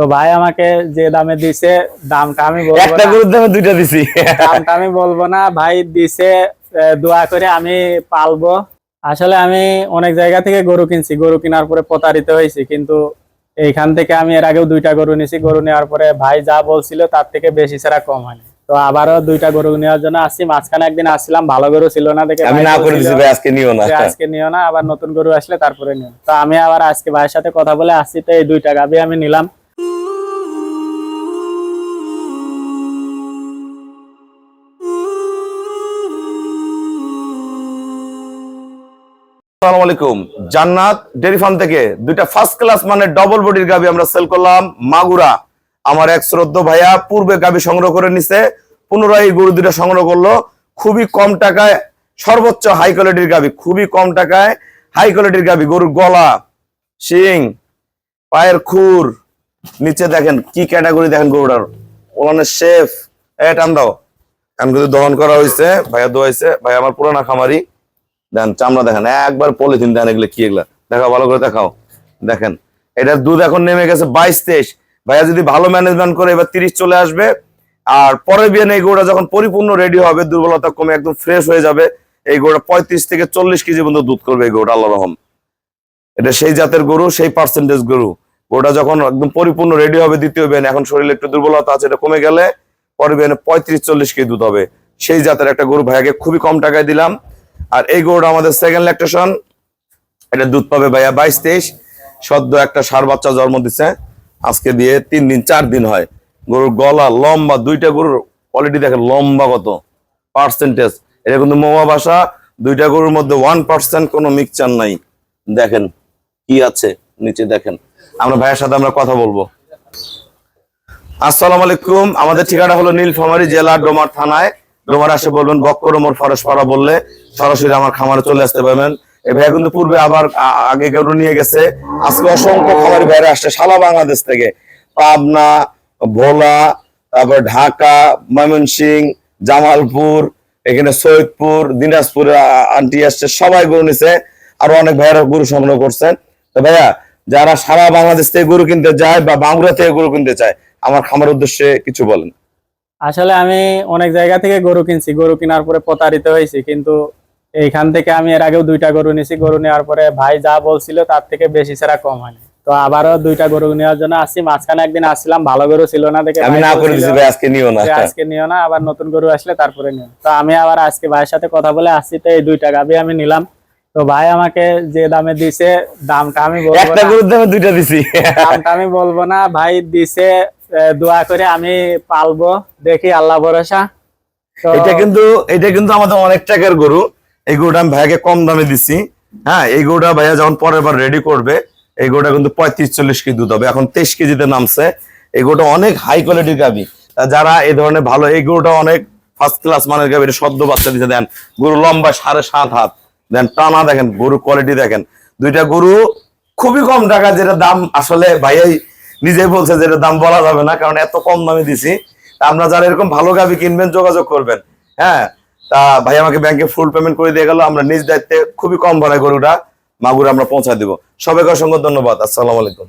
তো ভাই আমাকে যে দামে দিছে দামটা আমি বলব একটা গরুর দামে দুইটা দিছি। দামটা আমি বলব না। ভাই দিছে দোয়া করে আমি পালবো। আসলে আমি অনেক জায়গা থেকে গরু কিনছি গরু কেনার পরে প্রতারিত হয়েছি কিন্তু এইখান থেকে আমি এর আগেও দুইটা গরু নিয়েছি। গরু নেওয়ার পরে ভাই যা বলছিল তার থেকে বেশি ছাড়া কম হয়নি। তো আবারও দুইটা গরু নেওয়ার জন্য আসছি। মাঝখানে একদিন আসছিলাম ভালো গরু ছিল না দেখে আমি না করে দিছি ভাই আজকে নিও না। আজকে নিও না আবার নতুন গরু আসলে তারপরে নিও। তো আমি আবার আজকে ভাইয়ের সাথে কথা বলে আসছি তো এই দুইটা গাবি আমি নিলাম। আসসালামু আলাইকুম। জান্নাত ডেরি ফার্ম থেকে দুইটা ফার্স্ট ক্লাস মানে ডবল বডির গাবি আমরা সেল করলাম মাগুরা। আমার এক শ্রদ্ধ ভাইয়া পূর্বে গাবি সংগ্রহ করে নিছে, পুনরায় গরু সংগ্রহ করল। খুবই কম টাকায়, সর্বোচ্চ হাই কোয়ালিটির গাবি খুবই কম টাকায় হাই কোয়ালিটির গাবি গরুর গলা, শিং, পায়ের খুর। নিচে দেখেন কি ক্যাটাগরি দেখেন গরুটার। ওলানের শেফ এ দাও। কান কিন্তু দহন করা হয়েছে ভাইয়া দোয়াইছে ভাই আমার পুরানা খামারি। দেন চামড়া দেখেন, একবার পলিথিন দেন এগুলো কি এগুলা? দেখাও, ভালো করে দেখাও। দেখেন, এটার দুধ এখন নেমে গেছে বাইশ তেইশ। ভাইয়া যদি ভালো ম্যানেজমেন্ট করে এবার তিরিশ চলে আসবে, আর পরের বিয়ে এই গরুটা যখন পরিপূর্ণ রেডি হবে, দুর্বলতা কমে একদম ফ্রেশ হয়ে যাবে, এই গরুটা পঁয়ত্রিশ থেকে চল্লিশ কেজি পর্যন্ত দুধ করবে এই গরুটা আল্লাহ রহম। এটা সেই জাতের গরু, সেই পার্সেন্টেজ গরু। গরুটা যখন একদম পরিপূর্ণ রেডি হবে দ্বিতীয় বিয়ানে এখন শরীরে একটু দুর্বলতা আছে, এটা কমে গেলে পরের বিয়ানে পঁয়ত্রিশ চল্লিশ কেজি দুধ হবে। সেই জাতের একটা গরু ভাইয়াকে খুবই কম টাকায় দিলাম। আর এই গরুটা আমাদের সেকেন্ড ল্যাকটেশন এটা দুধ পাবে ভাইয়া বাইশ তেইশ। সদ্য একটা সার বাচ্চা জন্ম দিছে। আজকে দিয়ে তিন দিন, চার দিন হয়। গরুর গলা লম্বা, দুইটা গরুর কোয়ালিটি দেখেন লম্বা কত। পার্সেন্টেজ এটা কিন্তু মোমা বাসা দুইটা গরুর মধ্যে ওয়ান পার্সেন্ট কোনো মিক্সচার নাই। দেখেন কি আছে নিচে দেখেন। আমরা ভাইয়ের সাথে আমরা কথা বলব। আসসালাম আলাইকুম। আমাদের ঠিকানা হলো নীলফামারী জেলা ডোমার থানায়। ডোমার আসে বলবেন বক্কর ওমর ফরেশপাড়া বললে। সরাসরি আমার খামারে চলে আসতে পারবেন। এই ভাইয়া কিন্তু পূর্বে আবার আগে গরু নিয়ে গেছে। আজকে অসংখ্য খামারি ভাইরা আসছে সারা বাংলাদেশ থেকে। পাবনা, ভোলা, তারপর ঢাকা, ময়মনসিং, জামালপুর, এখানে সৈয়দপুর, দিনাজপুর আন্টি আসছে, সবাই গরু নিছে। আরও অনেক ভাইয়ারা গরু সংগ্রহ করছেন। তো ভাইয়া, যারা সারা বাংলাদেশ থেকে গরু কিনতে যায় বা বাংলা থেকে গরু কিনতে চায়, আমার খামার উদ্দেশ্যে কিছু বলেন। আসলে আমি অনেক জায়গা থেকে গরু কিনছি। গরু কেনার পরে প্রতারিত হয়েছি, কিন্তু এইখান থেকে আমি এর আগেও দুইটা গরু নিয়েছি গরু নেওয়ার পরে ভাই যা বলছিল তার থেকে বেশি ছাড়া কম হয়নি তো আবারও দুইটা গরু নেওয়ার জন্য আসছি। মাঝখানে একদিন আসছিলাম ভালো গরু ছিল না দেখে আমি না করে দিছি আজকে নিও না। আজকে নিও না আবার নতুন গরু আসলে তারপরে নিও। তো আমি আবার আজকে ভাইয়ের সাথে কথা বলে আসছি তো এই দুইটা গাবি আমি নিলাম। তো ভাই আমাকে যে দামে দিছে দামটা আমি বলব একটা গরুর দামে দুইটা দিছি। দামটা আমি বলব না। ভাই দিছে দোয়া করে আমি পালবো। দেখি আল্লাহ ভরসা। এটা কিন্তু এটা কিন্তু আমাদের অনেক টাকার গরু। এই গরুটা আমি ভাইয়াকে কম দামে দিছি। হ্যাঁ এই গরুটা ভাইয়া যখন পরের বার রেডি করবে, এই গরুটা কিন্তু পঁয়ত্রিশ, চল্লিশ কেজি দুধ হবে। এখন তেইশ কেজিতে নামছে। এই গরুটা অনেক হাই কোয়ালিটির গাবি। যারা এই ধরনের ভালো, এই গরুটা অনেক ফার্স্ট ক্লাস মানের গাবি, এটা সদ্য বাচ্চা দিতে দেন গরু লম্বা সাড়ে সাত হাত। দেন টানা দেখেন গরু কোয়ালিটি দেখেন। দুইটা গরু খুবই কম টাকা, যেটা দাম আসলে ভাইয়াই নিজেই বলছে যেটা দাম বলা যাবে না, কারণ এত কম দামে দিছি। আপনারা যারা এরকম ভালো গাবি কিনবেন, যোগাযোগ করবেন। হ্যাঁ তা ভাই আমাকে ব্যাংকে ফুল পেমেন্ট করে দিয়ে গেল। আমরা নিজ দায়িত্বে খুবই কম ভাড়ায় গরুটা, মাগুর আমরা পৌঁছায় দিব। সবাইকে অসংখ্য ধন্যবাদ। আসসালামু আলাইকুম।